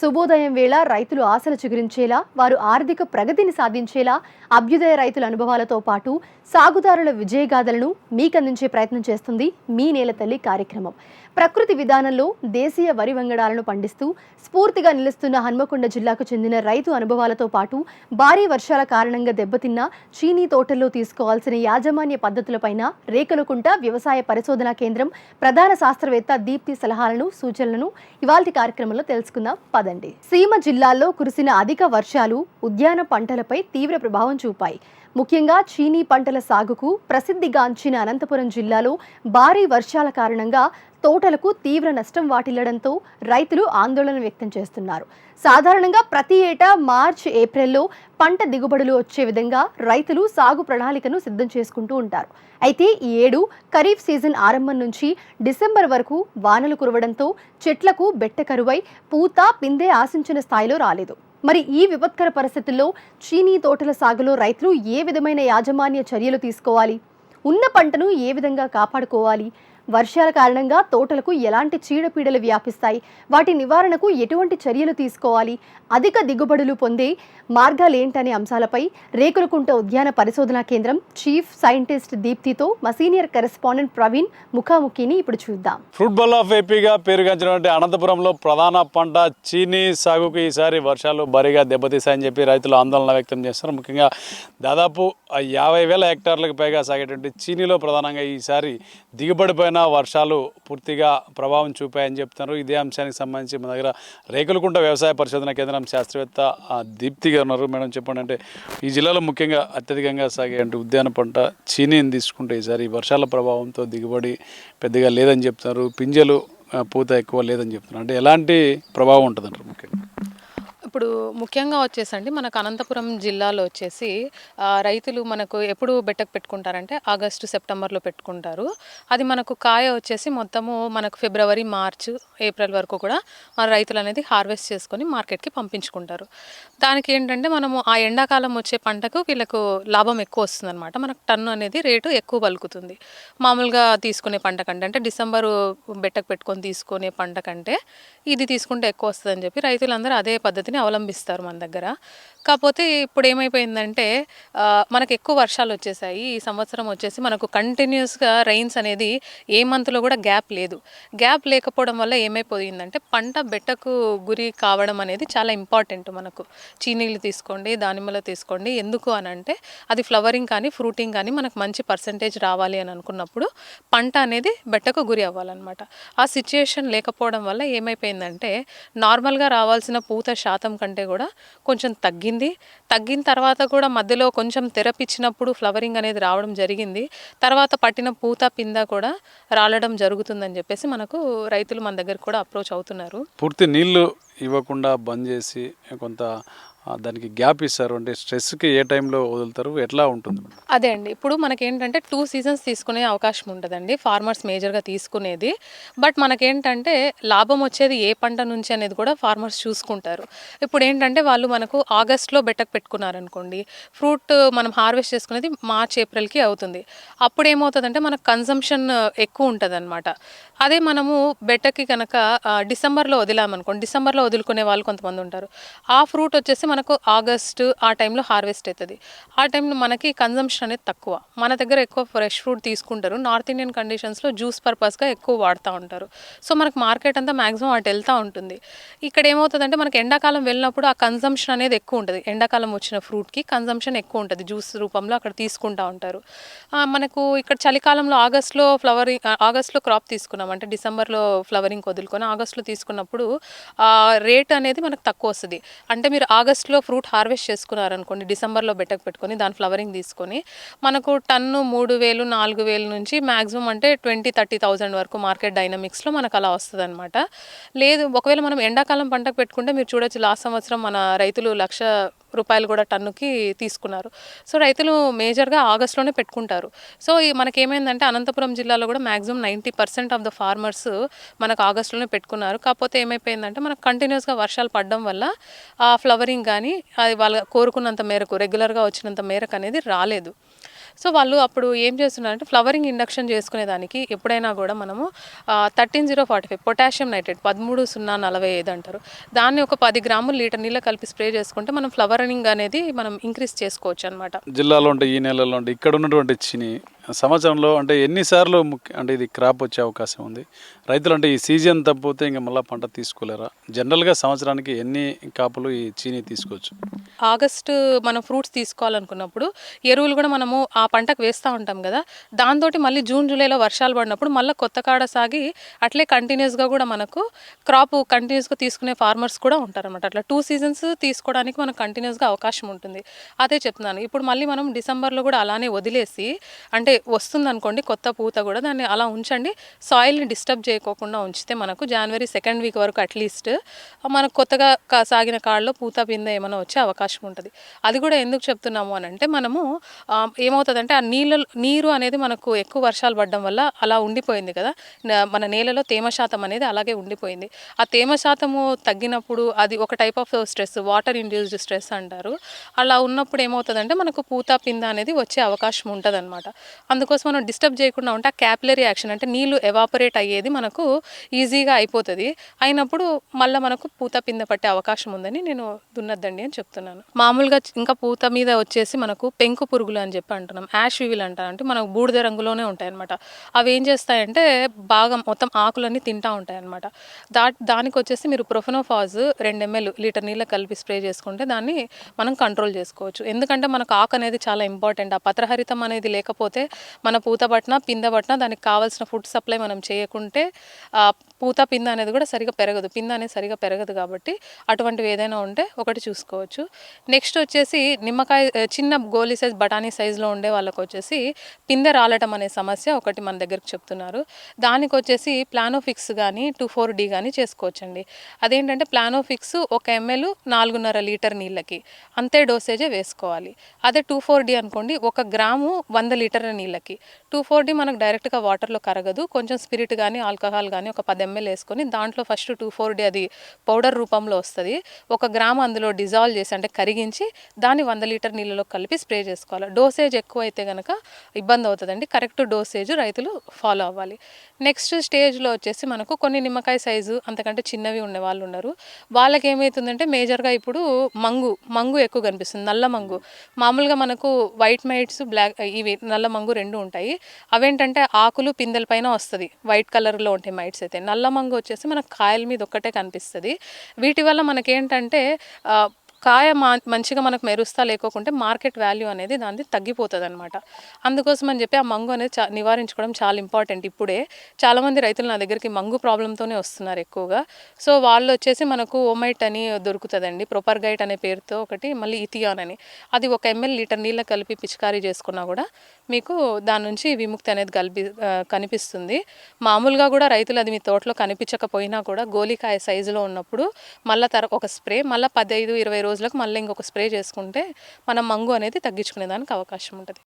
శుభోదయం వేళ రైతులు ఆశలు చిగురించేలా వారు ఆర్థిక ప్రగతిని సాధించేలా అభ్యుదయ రైతుల అనుభవాలతో పాటు సాగుదారుల విజయగాథలను మీకందించే ప్రయత్నం చేస్తుంది మీ నేల తల్లి కార్యక్రమం. ప్రకృతి విధానంలో దేశీయ వరి వంగడాలను పండిస్తూ స్ఫూర్తిగా నిలుస్తున్న హన్మకొండ జిల్లాకు చెందిన రైతు అనుభవాలతో పాటు భారీ వర్షాల కారణంగా దెబ్బతిన్న చీనీ తోటల్లో తీసుకోవాల్సిన యాజమాన్య పద్ధతులపైన రేకలకుంట వ్యవసాయ పరిశోధనా కేంద్రం ప్రధాన శాస్త్రవేత్త దీప్తి సలహాలను సూచనలను ఇవాల్టి కార్యక్రమంలో తెలుసుకుందాం. కాదండి. సీమ జిల్లాల్లో కురిసిన అధిక వర్షాలు ఉద్యాన పంటలపై తీవ్ర ప్రభావం చూపాయి. ముఖ్యంగా చీనీ పంటల సాగుకు ప్రసిద్ధిగాంచిన అనంతపురం జిల్లాలో భారీ వర్షాల కారణంగా తోటలకు తీవ్ర నష్టం వాటిల్లడంతో రైతులు ఆందోళన వ్యక్తం చేస్తున్నారు. సాధారణంగా ప్రతి ఏటా మార్చ్ ఏప్రిల్లో పంట దిగుబడులు వచ్చే విధంగా రైతులు సాగు ప్రణాళికను సిద్ధం చేసుకుంటూ ఉంటారు. అయితే ఈ ఏడు ఖరీఫ్ సీజన్ ఆరంభం నుంచి డిసెంబర్ వరకు వానలు కురవడంతో చెట్లకు బెట్ట కరువై పూత పిందె ఆశించిన స్థాయిలో రాలేదు. మరి ఈ విపత్కర పరిస్థితుల్లో చీనీ తోటల సాగులో రైతులు ఏ విధమైన యాజమాన్య చర్యలు తీసుకోవాలి? ఉన్న పంటను ఏ విధంగా కాపాడుకోవాలి? వర్షాల కారణంగా తోటలకు ఎలాంటి చీడపీడలు వ్యాపిస్తాయి? వాటి నివారణకు ఎటువంటి చర్యలు తీసుకోవాలి? అధిక దిగుబడులు పొందే మార్గాలు ఏంటనే అంశాలపై రేకులకుంట ఉద్యాన పరిశోధనా కేంద్రం చీఫ్ సైంటిస్ట్ దీప్తితో మా సీనియర్ కరెస్పాండెంట్ ప్రవీణ్ ముఖాముఖిని ఇప్పుడు చూద్దాం. ఫ్రూట్ బల్ ఆఫ్ ఏపీగా పేరుగాంచినటువంటి అనంతపురంలో ప్రధాన పంట చీనీ సాగుకు ఈసారి వర్షాలు భారీగా దెబ్బతీశాయని చెప్పి రైతులు ఆందోళన వ్యక్తం చేస్తున్నారు. ముఖ్యంగా దాదాపు యాభై వేల హెక్టార్లకు పైగా సాగేటువంటి చీనీలో ప్రధానంగా ఈసారి దిగుబడిపైన వర్షాలు పూర్తిగా ప్రభావం చూపాయని చెప్తున్నారు. ఇదే అంశానికి సంబంధించి మన దగ్గర రేకులకుంట వ్యవసాయ పరిశోధన కేంద్రం శాస్త్రవేత్త దీప్తిగా దీప్తి గారు ఉన్నారు. మేడం చెప్పండి అంటే ఈ జిల్లాలో ముఖ్యంగా అత్యధికంగా సాగే అంటే ఉద్యాన పంట చీనీని తీసుకుంటే ఈసారి ఈ వర్షాల ప్రభావంతో దిగుబడి పెద్దగా లేదని చెప్తున్నారు. పింజలు పూత ఎక్కువ లేదని చెప్తున్నారు. అంటే ఎలాంటి ప్రభావం ఉంటుందంటారు ముఖ్యంగా? ఇప్పుడు ముఖ్యంగా వచ్చేసండి మనకు అనంతపురం జిల్లాలో వచ్చేసి రైతులు మనకు ఎప్పుడు బెట్టకు పెట్టుకుంటారంటే ఆగస్టు సెప్టెంబర్లో పెట్టుకుంటారు. అది మనకు కాయ వచ్చేసి మొత్తము మనకు ఫిబ్రవరి మార్చ్ ఏప్రిల్ వరకు కూడా మన రైతులు అనేది హార్వెస్ట్ చేసుకొని మార్కెట్కి పంపించుకుంటారు. దానికి ఏంటంటే మనము ఆ ఎండాకాలం వచ్చే పంటకు వీళ్ళకు లాభం ఎక్కువ వస్తుంది అనమాట మనకు టన్ను అనేది రేటు ఎక్కువ పలుకుతుంది. మామూలుగా తీసుకునే పంట కంటే అంటే డిసెంబరు బెట్టకు పెట్టుకొని తీసుకునే పంట కంటే ఇది తీసుకుంటే ఎక్కువ వస్తుందని చెప్పి రైతులందరూ అదే పద్ధతిని అవలంబిస్తారు మన దగ్గర. కాకపోతే ఇప్పుడు ఏమైపోయిందంటే మనకు ఎక్కువ వర్షాలు వచ్చేసాయి ఈ సంవత్సరం వచ్చేసి మనకు కంటిన్యూస్గా రైన్స్ అనేది ఏ మంత్లో కూడా గ్యాప్ లేదు. గ్యాప్ లేకపోవడం వల్ల ఏమైపోయిందంటే పంట బెట్టకు గురి కావడం అనేది చాలా ఇంపార్టెంట్ మనకు. చీనీలు తీసుకోండి దానిమ్మలు తీసుకోండి. ఎందుకు అని అంటే అది ఫ్లవరింగ్ కానీ ఫ్రూటింగ్ కానీ మనకు మంచి పర్సంటేజ్ రావాలి అని అనుకున్నప్పుడు పంట అనేది బెట్టకు గురి అవ్వాలన్నమాట. ఆ సిచ్యుయేషన్ లేకపోవడం వల్ల ఏమైపోయిందంటే నార్మల్గా రావాల్సిన పూత శాతం కంటే కూడా కొంచెం తగ్గింది తగ్గిన తర్వాత కూడా మధ్యలో కొంచెం తెరపిచ్చినప్పుడు ఫ్లవరింగ్ అనేది రావడం జరిగింది. తర్వాత పట్టిన పూత పింద కూడా రాలడం జరుగుతుందని చెప్పేసి మనకు రైతులు మన దగ్గర కూడా అప్రోచ్ అవుతున్నారు. పూర్తి నీళ్ళు ఇవ్వకుండా బంద్ చేసి కొంత దానికి గ్యాప్ ఇస్తారు. అంటే స్ట్రెస్కి ఏ టైంలో వదులుతారు? ఎట్లా ఉంటుంది అదే అండి. ఇప్పుడు మనకేంటంటే టూ సీజన్స్ తీసుకునే అవకాశం ఉంటుందండి ఫార్మర్స్ మేజర్గా తీసుకునేది. బట్ మనకేంటంటే లాభం వచ్చేది ఏ పంట నుంచి అనేది కూడా ఫార్మర్స్ చూసుకుంటారు. ఇప్పుడు ఏంటంటే వాళ్ళు మనకు ఆగస్ట్లో బెట్టకు పెట్టుకున్నారనుకోండి ఫ్రూట్ మనం హార్వెస్ట్ చేసుకునేది మార్చ్ ఏప్రిల్కి అవుతుంది. అప్పుడు ఏమవుతుందంటే మనకు కన్సంప్షన్ ఎక్కువ ఉంటుంది అదే మనము బెట్టకి కనుక డిసెంబర్లో వదిలామనుకోండి డిసెంబర్లో వదులుకునే వాళ్ళు కొంతమంది ఉంటారు. ఆ ఫ్రూట్ వచ్చేసి మనకు ఆగస్ట్ ఆ టైంలో హార్వెస్ట్ అవుతుంది. ఆ టైంలో మనకి కన్జంప్షన్ అనేది తక్కువ. మన దగ్గర ఎక్కువ ఫ్రెష్ ఫ్రూట్ తీసుకుంటారు. నార్త్ ఇండియన్ కండిషన్స్లో జ్యూస్ పర్పస్గా ఎక్కువ వాడుతూ ఉంటారు. సో మనకు మార్కెట్ అంతా మ్యాక్సిమం అటు వెళ్తూ ఉంటుంది. ఇక్కడ ఏమవుతుందంటే మనకి ఎండాకాలం వెళ్ళినప్పుడు ఆ కన్జంప్షన్ అనేది ఎక్కువ ఉంటుంది. ఎండాకాలం వచ్చిన ఫ్రూట్కి కన్జంప్షన్ ఎక్కువ ఉంటుంది. జ్యూస్ రూపంలో అక్కడ తీసుకుంటూ ఉంటారు. మనకు ఇక్కడ చలికాలంలో ఆగస్ట్లో ఫ్లవరింగ్ ఆగస్ట్లో క్రాప్ తీసుకున్నాం. అంటే డిసెంబర్లో ఫ్లవరింగ్ వదులుకొని ఆగస్ట్లో తీసుకున్నప్పుడు రేట్ అనేది మనకు తక్కువ వస్తుంది. అంటే మీరు ఆగస్ట్ ఆగస్ట్లో ఫ్రూట్ హార్వెస్ట్ చేసుకున్నారనుకోండి డిసెంబర్లో బెట్టకు పెట్టుకొని దాని ఫ్లవరింగ్ తీసుకొని మనకు టన్ను మూడు వేలు నాలుగు వేలు నుంచి మ్యాక్సిమం అంటే ట్వంటీ థర్టీ థౌజండ్ వరకు మార్కెట్ డైనమిక్స్లో మనకు అలా వస్తుంది అనమాట లేదు ఒకవేళ మనం ఎండాకాలం పంటకు పెట్టుకుంటే మీరు చూడొచ్చు లాస్ట్ సంవత్సరం మన రైతులు లక్ష రూపాయలు కూడా టన్నుకి తీసుకున్నారు. సో రైతులు మేజర్గా ఆగస్ట్లోనే పెట్టుకుంటారు. సో ఈ మనకేమైందంటే అనంతపురం జిల్లాలో కూడా maximum ninety percent of the farmers మనకు ఆగస్ట్లోనే పెట్టుకున్నారు. కాకపోతే ఏమైపోయిందంటే మనకు కంటిన్యూస్గా వర్షాలు పడడం వల్ల ఆ ఫ్లవరింగ్ కానీ అది వాళ్ళ కోరుకున్నంత మేరకు రెగ్యులర్గా వచ్చినంత మేరకు అనేది రాలేదు. సో వాళ్ళు అప్పుడు ఏం చేస్తున్నారంటే ఫ్లవరింగ్ ఇండక్షన్ చేసుకునేదానికి ఎప్పుడైనా కూడా మనము thirteen zero forty five potassium nitrate పదమూడు సున్నా నలభై ఐదు అంటారు. దాన్ని ఒక పది గ్రాములు లీటర్ నీళ్ళ కలిపి స్ప్రే చేసుకుంటే మనం ఫ్లవరింగ్ అనేది మనం ఇంక్రీజ్ చేసుకోవచ్చు అనమాట జిల్లాలో ఉంటే ఈ నెలలో ఉంటే ఇక్కడ ఉన్నటువంటి చిని సంవత్సరంలో అంటే ఎన్నిసార్లు ముఖ్య అంటే ఇది క్రాప్ వచ్చే అవకాశం ఉంది. రైతులు అంటే ఈ సీజన్ తప్పితే ఇంకా మళ్ళీ పంట తీసుకోలేరా? జనరల్గా సంవత్సరానికి ఎన్ని కాపులు ఈ చీని తీసుకోవచ్చు? ఆగస్టు మనం ఫ్రూట్స్ తీసుకోవాలనుకున్నప్పుడు ఎరువులు కూడా మనము ఆ పంటకు వేస్తూ ఉంటాం కదా. దాంతో మళ్ళీ జూన్ జూలైలో వర్షాలు పడినప్పుడు మళ్ళీ కొత్త కాడ సాగి అట్లే కంటిన్యూస్గా కూడా మనకు క్రాప్ కంటిన్యూస్గా తీసుకునే ఫార్మర్స్ కూడా ఉంటారన్నమాట. అట్లా టూ సీజన్స్ తీసుకోవడానికి మనకు కంటిన్యూస్గా అవకాశం ఉంటుంది. అదే చెప్తున్నాను. ఇప్పుడు మళ్ళీ మనం డిసెంబర్లో కూడా అలానే వదిలేసి అంటే వస్తుంది అనుకోండి కొత్త పూత కూడా దాన్ని అలా ఉంచండి. సాయిల్ని డిస్టర్బ్ చేయకోకుండా ఉంచితే మనకు జనవరి సెకండ్ వీక్ వరకు అట్లీస్ట్ మనకు కొత్తగా కా- సాగిన కాళ్ళలో పూత పింద ఏమైనా వచ్చే అవకాశం ఉంటుంది. అది కూడా ఎందుకు చెప్తున్నాము అని అంటే మనము ఏమవుతుందంటే ఆ నీళ్ళ నీరు అనేది మనకు ఎక్కువ వర్షాలు పడడం వల్ల అలా ఉండిపోయింది కదా. మన నేలలో తేమ శాతం అనేది అలాగే ఉండిపోయింది. ఆ తేమ శాతము తగ్గినప్పుడు అది ఒక type of stress water induced stress అంటారు. అలా ఉన్నప్పుడు ఏమవుతుందంటే మనకు పూత పింద అనేది వచ్చే అవకాశం ఉంటుంది అనమాట అందుకోసం మనం డిస్టర్బ్ చేయకుండా ఉంటే ఆ క్యాపిలరీ యాక్షన్ అంటే నీళ్ళు ఎవాపరేట్ అయ్యేది మనకు ఈజీగా అయిపోతుంది. అయినప్పుడు మళ్ళీ మనకు పూత పింద పట్టే అవకాశం ఉందని నేను దున్నద్దండి అని చెప్తున్నాను. మామూలుగా ఇంకా పూత మీద వచ్చేసి మనకు పెంకు పురుగులు అని చెప్పి అంటున్నాం. యాష్ వివిల్ అంటారు. అంటే మనకు బూడిద రంగులోనే ఉంటాయి అనమాట అవి ఏం చేస్తాయంటే బాగా మొత్తం ఆకులన్నీ తింటా ఉంటాయి అనమాట దా దానికి వచ్చేసి మీరు ప్రొఫెనోఫాజ్ రెండు ఎంఎల్ లీటర్ నీళ్ళ కలిపి స్ప్రే చేసుకుంటే దాన్ని మనం కంట్రోల్ చేసుకోవచ్చు. ఎందుకంటే మనకు ఆకు అనేది చాలా ఇంపార్టెంట్. ఆ పత్రహరితం అనేది లేకపోతే మన పూత పట్టిన పింద పట్టిన దానికి కావాల్సిన ఫుడ్ సప్లై మనం చేయకుంటే పూత పింద అనేది కూడా సరిగా పెరగదు. పింద అనేది సరిగా పెరగదు కాబట్టి అటువంటివి ఏదైనా ఉంటే ఒకటి చూసుకోవచ్చు. నెక్స్ట్ వచ్చేసి నిమ్మకాయ చిన్న గోలీ సైజ్ బఠానీ సైజులో ఉండే వాళ్ళకు వచ్చేసి పిందె రాలటం అనే సమస్య ఒకటి మన దగ్గరకు చెప్తున్నారు. దానికి వచ్చేసి ప్లానోఫిక్స్ కానీ టూ ఫోర్ డి కానీ చేసుకోవచ్చండి. అదేంటంటే ప్లానోఫిక్స్ ఒక ఎంఎల్ నాలుగున్నర లీటర్ నీళ్ళకి అంతే డోసేజే వేసుకోవాలి. అదే టూ ఫోర్ డి అనుకోండి ఒక గ్రాము వంద లీటర్ నీళ్ళకి. టూ ఫోర్ డి మనకు డైరెక్ట్గా వాటర్లో కరగదు. కొంచెం స్పిరిట్ కానీ ఆల్కహాల్ కానీ ఒక పది ఎంఎల్ వేసుకొని దాంట్లో ఫస్ట్ టూ ఫోర్ డి అది పౌడర్ రూపంలో వస్తుంది. ఒక గ్రామ్ అందులో డిజాల్వ్ చేసి అంటే కరిగించి దాన్ని వంద లీటర్ నీళ్ళలో కలిపి స్ప్రే చేసుకోవాలి. డోసేజ్ ఎక్కువ అయితే కనుక ఇబ్బంది అవుతుందండి. కరెక్ట్ డోసేజ్ రైతులు ఫాలో అవ్వాలి. నెక్స్ట్ స్టేజ్లో వచ్చేసి మనకు కొన్ని నిమ్మకాయ సైజు అంతకంటే చిన్నవి ఉండే వాళ్ళు ఉన్నారు. వాళ్ళకి ఏమవుతుందంటే మేజర్గా ఇప్పుడు మంగు మంగు ఎక్కువ కనిపిస్తుంది. నల్ల మంగు. మామూలుగా మనకు వైట్ మైట్స్ బ్లాక్ ఇవి నల్ల మంగు రెండు ఉంటాయి. అవేంటంటే ఆకులు పిందెల పైన వస్తుంది. వైట్ కలర్లో ఉంటాయి మైట్స్ అయితే. నల్ల మంగు వచ్చేసి మనకు కాయల మీద ఒక్కటే కనిపిస్తుంది. వీటి వల్ల మనకేంటంటే కాయ మా మంచిగా మనకు మెరుస్తా లేకోకుంటే మార్కెట్ వాల్యూ అనేది దాని తగ్గిపోతుంది అనమాట అందుకోసం అని చెప్పి ఆ మంగు అనేది చా నివారించుకోవడం చాలా ఇంపార్టెంట్ ఇప్పుడే. చాలామంది రైతులు నా దగ్గరికి మంగు ప్రాబ్లంతోనే వస్తున్నారు ఎక్కువగా. సో వాళ్ళు వచ్చేసి మనకు ఓమైట్ అని దొరుకుతుందండి. ప్రొపర్గైట్ అనే పేరుతో ఒకటి మళ్ళీ ఇథియాన్ అని. అది ఒక ఎంఎల్ లీటర్ నీళ్ళ కలిపి పిచికారీ చేసుకున్నా కూడా మీకు దాని నుంచి విముక్తి అనేది కలిపి కనిపిస్తుంది. మామూలుగా కూడా రైతులు అది మీ తోటలో కనిపించకపోయినా కూడా గోలికాయ సైజులో ఉన్నప్పుడు మళ్ళీ తర ఒక స్ప్రే మళ్ళీ పదహైదు ఇరవై రోజులకు మళ్ళీ ఇంకొక స్ప్రే చేసుకుంటే మనం మంగు అనేది తగ్గించుకునే దానికి అవకాశం ఉంటుంది.